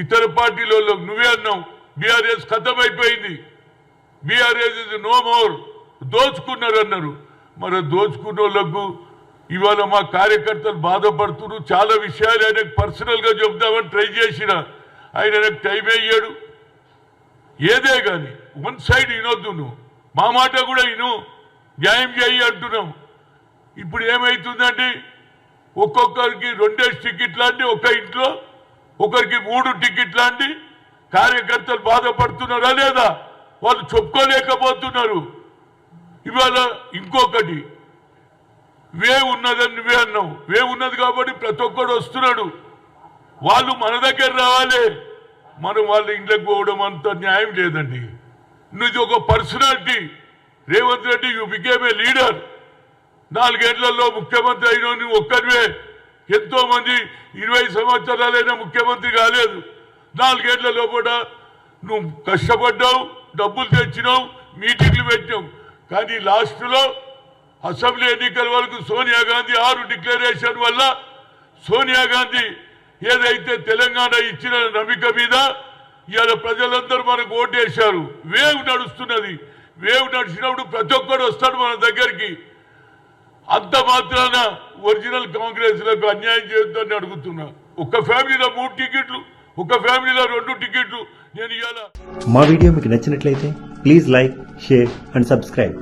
ఇతర పార్టీలలో నువ్వే అన్నావు. బీఆర్ఎస్ ఖతం అయిపోయింది బీఆర్ఎస్ ఇస్ నో మోర్ దోచుకున్నారు అన్నారు మరి దోచుకున్న వాళ్ళకు ఇవాళ మా కార్యకర్తలు బాధపడుతున్నారు. చాలా విషయాలు ఆయనకు పర్సనల్గా చెబుదామని ట్రై చేసిన. ఆయన నాకు టైం అయ్యాడు ఏదే కానీ వన్ సైడ్ వినొద్దు నువ్వు. మా మాట కూడా విను. న్యాయం చేయి అంటున్నాం. ఇప్పుడు ఏమైతుందండి ఒక్కొక్కరికి రెండే టికెట్లు అంటే ఒక ఇంట్లో ఒకరికి మూడు టికెట్లు అండి. కార్యకర్తలు బాధపడుతున్నారా లేదా? వాళ్ళు చెప్పుకోలేకపోతున్నారు. ఇవాళ ఇంకొకటి. వే ఉన్నదని నువ్వే అన్నావు. వే ఉన్నది కాబట్టి ప్రతి ఒక్కడు వస్తున్నాడు. వాళ్ళు మన దగ్గర రావాలి. మనం వాళ్ళ ఇంట్లోకి పోవడం అంత న్యాయం లేదండి. నువ్వు ఒక personality. Revanth Reddy you became a leader నాలుగేళ్ళలో ముఖ్యమంత్రి అయిన నువ్వు ఒక్కరివే ఎంతో మంది ఇరవై సంవత్సరాలైనా ముఖ్యమంత్రి కాలేదు. నాలుగేళ్ళ లోపల నువ్వు కష్టపడ్డావు డబ్బులు తెచ్చినావు మీటింగ్లు పెట్టావు కానీ లాస్ట్లో అసెంబ్లీ ఎన్నికల వరకు సోనియా గాంధీ ఆరు డిక్లరేషన్ వల్ల సోనియా గాంధీ ఏదైతే తెలంగాణ ఇచ్చిన నమ్మిక మీద ఇవాళ ప్రజలందరూ మనకు ఓటేశారు. వేవ్ నడుస్తున్నది. వేవ్ నడిచినప్పుడు ప్రతి ఒక్కడు వస్తాడు మన దగ్గరికి. అంత మాత్రాన ఒరిజినల్ కాంగ్రెస్లకు అన్యాయం చేయొద్దని అడుగుతున్నా. ఒక ఫ్యామిలీలో మూడు టికెట్లు ఒక ఫ్యామిలీలో రెండు టికెట్లు నేను ఇవాళ మా వీడియో మీకు నచ్చినట్లయితే please like share and subscribe.